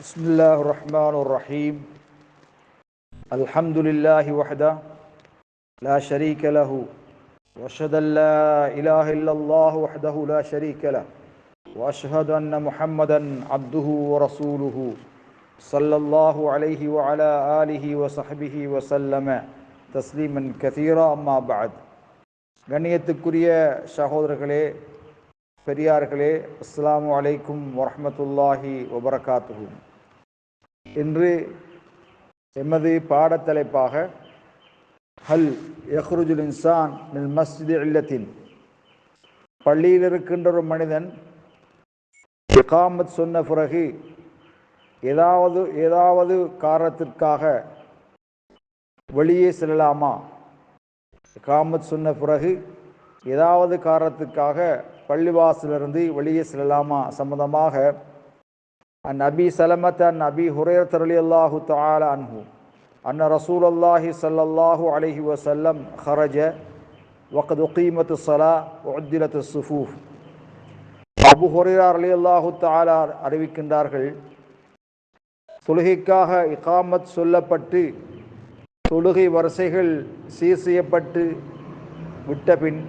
بسم الله الرحمن الرحيم الحمد لله وحده لا شريك له واشهد ان لا اله الا الله وحده لا شريك له واشهد ان محمدا عبده ورسوله صلى الله عليه وعلى اله وصحبه وسلم تسليما كثيرا اما بعد கண்ணியத்துக்குரிய சகோதரர்களே பெரியார்களே அஸ்ஸலாமு அலைக்கும் வரஹ்மத்துல்லாஹி வபரகாத்துஹு இன்று எமது பாடத்தலைப்பாக ஹல் யஹ்ருஜுல் இன்சான் மில் மஸ்ஜித் இல்லத்தின் பள்ளியில் இருக்கின்ற ஒரு மனிதன் இகாமத் சொன்ன பிறகு ஏதாவது ஏதாவது காரணத்திற்காக வெளியே செல்லலாமா? இகாமத் சொன்ன பிறகு ஏதாவது காரணத்துக்காக பள்ளிவாசலிருந்து வெளியே செல்லலாமா? சம்பந்தமாக அன் அபி சலமத் அன் அபி ஹுரேர் தரலி அல்லாஹு தால அன்ஹு அன்ன ரசூல் அல்லாஹி சல்லல்லாஹு அலஹி வசல்லம் ஹரஜ வக்கது உகீமத்து சலா உத்திலத்து சுஃபூஃப் அபு ஹுரேரா அலி அல்லாஹு தாலா அறிவிக்கின்றார்கள். தொழுகைக்காக இகாமத் சொல்லப்பட்டு தொழுகை வரிசைகள் சீர் செய்யப்பட்டு விட்ட பின்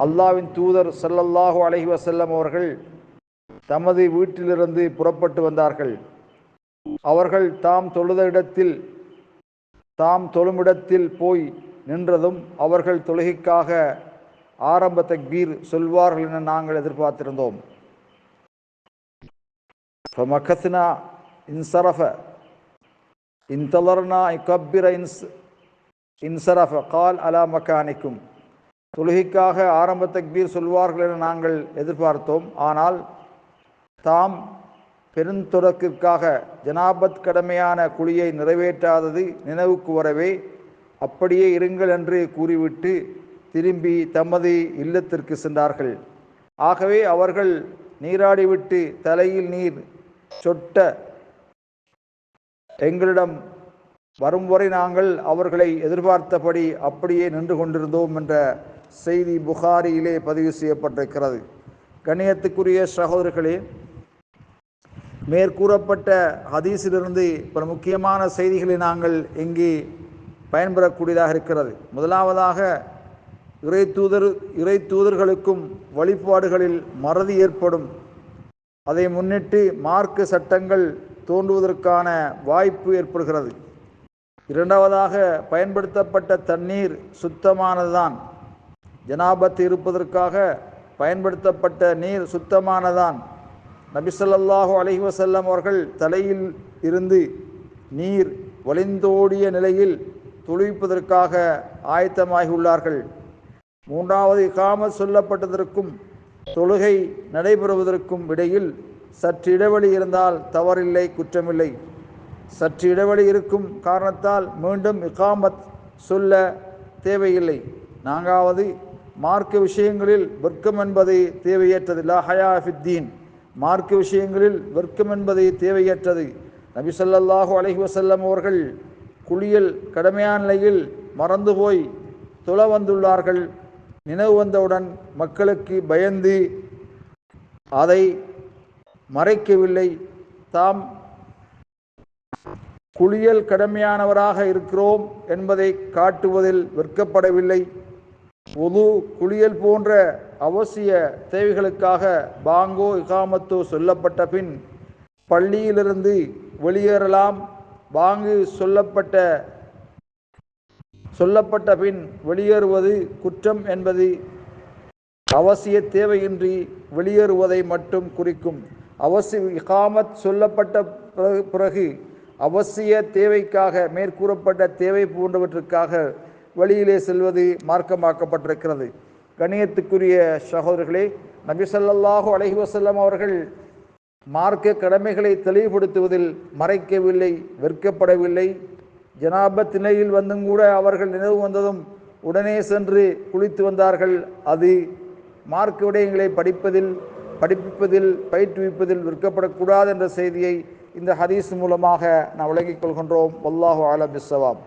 அல்லாவின் தூதர் சல்லல்லாஹு அலஹி வசல்லம் அவர்கள் தமது வீட்டிலிருந்து புறப்பட்டு வந்தார்கள். அவர்கள் தாம் தொழுத இடத்தில் தாம் தொழுமிடத்தில் போய் நின்றதும் அவர்கள் தொழுகைக்காக ஆரம்ப தக்பீர் சொல்வார்கள் என நாங்கள் எதிர்பார்த்திருந்தோம். ஃபமகத்னா இன்சரஃப இன்தலர்னா இக்கப்பிர இன்ஸ் இன்சரஃப கால் அலா மக்கானிக்கும் தொழுகைக்காக ஆரம்ப தக்பீர் சொல்வார்கள் என நாங்கள் எதிர்பார்த்தோம். ஆனால் தாம் பெருந்தொடக்கிற்காக ஜனாபத் கடமையான குழியை நிறைவேற்றாதது நினைவுக்கு வரவே அப்படியே இருங்கள் என்று கூறிவிட்டு திரும்பி தமது இல்லத்திற்கு சென்றார்கள். ஆகவே அவர்கள் நீராடிவிட்டு தலையில் நீர் சொட்ட எங்களிடம் வரும் வரை நாங்கள் அவர்களை எதிர்பார்த்தபடி அப்படியே நின்று கொண்டிருந்தோம் என்ற செய்தி புகாரியிலே பதிவு செய்யப்பட்டிருக்கிறது. கணியத்துக்குரிய சகோதரர்களே மேற்கூறப்பட்ட ஹதீஸிலிருந்து பல முக்கியமான செய்திகளை நாங்கள் இங்கே பயன்பெறக்கூடியதாக இருக்கிறது. முதலாவதாக இறை தூதர் இறை தூதர்களுக்கும் வழிபாடுகளில் மறதி ஏற்படும். அதை முன்னிட்டு மார்க்க சட்டங்கள் தோன்றுவதற்கான வாய்ப்பு ஏற்படுகிறது. இரண்டாவதாக பயன்படுத்தப்பட்ட தண்ணீர் சுத்தமானதுதான். ஜனாபத்து இருப்பதற்காக பயன்படுத்தப்பட்ட நீர் சுத்தமானதான் நபிசல்லாஹு அலஹி வசல்லம் அவர்கள் தலையில் இருந்து நீர் வலிந்தோடிய நிலையில் துளிப்பதற்காக ஆயத்தமாகியுள்ளார்கள் மூன்றாவது இகாமத் சொல்லப்பட்டதற்கும் தொழுகை நடைபெறுவதற்கும் இடையில் சற்று இடைவெளி இருந்தால் தவறில்லை குற்றமில்லை. சற்று இடைவெளி இருக்கும் காரணத்தால் மீண்டும் இகாமத் சொல்ல தேவையில்லை. நான்காவது மார்க்க விஷயங்களில் வெர்க்கம் என்பது தேவையற்றது. லஹயா ஃபித்தீன் மார்க்க விஷயங்களில் வெர்க்கம் என்பது தேவையற்றது. நபி சொல்லாஹு அலஹி வசல்லம் அவர்கள் குளியல் கடமையான நிலையில் மறந்து போய் துள வந்துள்ளார்கள். நினைவு வந்தவுடன் மக்களுக்கு பயந்து அதை மறைக்கவில்லை. தாம் குளியல் கடமையானவராக இருக்கிறோம் என்பதை காட்டுவதில் விற்கப்படவில்லை பொது குளியல் போன்ற அவசிய தேவைகளுக்காக பாங்கோ இகாமத்தோ சொல்லப்பட்ட பின் பள்ளியிலிருந்து வெளியேறலாம். பாங்கு சொல்லப்பட்ட சொல்லப்பட்ட பின் வெளியேறுவது குற்றம் என்பது அவசிய தேவையின்றி வெளியேறுவதை மட்டும் குறிக்கும். அவசிய இகாமத் சொல்லப்பட்ட பிறகு அவசிய தேவைக்காக மேற்கூறப்பட்ட தேவை போன்றவற்றுக்காக வழியிலே செல்வது மார்க்கமாக்கப்பட்டிருக்கிறது. கணியத்துக்குரிய சகோதரர்களே நபிசல்லாஹு அலஹி வசல்லம் அவர்கள் மார்க்க கடமைகளை தெளிவுபடுத்துவதில் மறைக்கவில்லை வெறுக்கப்படவில்லை. ஜனாபத் நிலையில் வந்தும் கூட அவர்கள் நினைவு வந்ததும் உடனே சென்று குளித்து வந்தார்கள். அது மார்க்க விடயங்களை படிப்பதில் படிப்பிப்பதில் பயிற்றுவிப்பதில் விற்கப்படக்கூடாது என்ற செய்தியை இந்த ஹதீஸ் மூலமாக நாம் விளங்கிக் கொள்கின்றோம். வல்லாஹு ஆலம் பிஸ்ஸவாம்